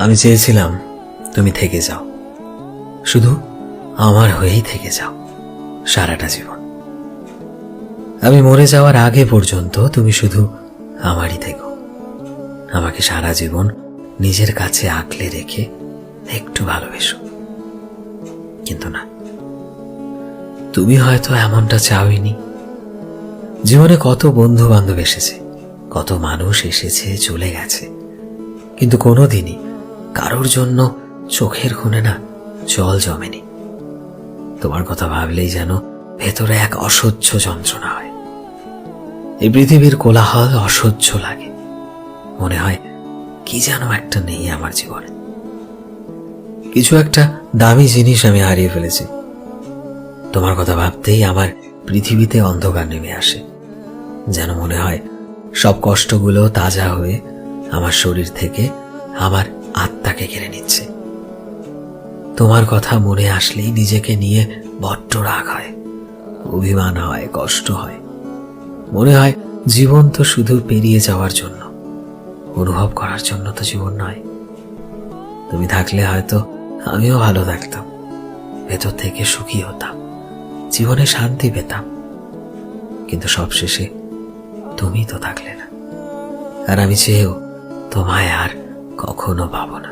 আমি চেয়েছিলাম তুমি থেকে যাও। শুধু আমার হয়েই থেকে যাও, সারাটা জীবন। আমি মরে যাওয়ার আগে পর্যন্ত তুমি শুধু আমারই থেকো। আমাকে সারা জীবন নিজের কাছে আঁকলে রেখে একটু ভালোবেসো। কিন্তু না, তুমি হয়তো এমনটা চাওইনি জীবনে কত বন্ধু বান্ধব এসেছে, কত মানুষ এসেছে, চলে গেছে। কিন্তু কোনোদিনই কারোর জন্য চোখের খুনে না, জল জমেনি। তোমার কথা ভাবলেই যেন ভেতরে এক অসহ্য যন্ত্রণা হয়। এই পৃথিবীর কোলাহল অসহ্য লাগে। মনে হয় কি যেন একটা নেই আমার জীবনে। কিছু একটা দামি জিনিস আমি হারিয়ে ফেলেছি। তোমার কথা ভাবতেই আমার পৃথিবীতে অন্ধকার নেমে আসে। যেন মনে হয় সব কষ্টগুলো তাজা হয়ে আমার শরীর থেকে আমার আত্মাকে কেড়ে নিচ্ছে। তোমার কথা মনে আসলেই নিজেকে নিয়ে বড্ড রাগ হয়, অভিমান হয়, কষ্ট হয়। মনে হয় জীবন তো শুধু পেরিয়ে যাওয়ার জন্য, অনুভব করার জন্য তো জীবন নয়। তুমি থাকলে হয়তো আমিও ভালো থাকতাম, ভেতর থেকে সুখী হতাম, জীবনে শান্তি পেতাম। কিন্তু সবশেষে তুমি তো থাকলে না, আর আমি চেয়েও তোমায় আর কখনো পাবো না।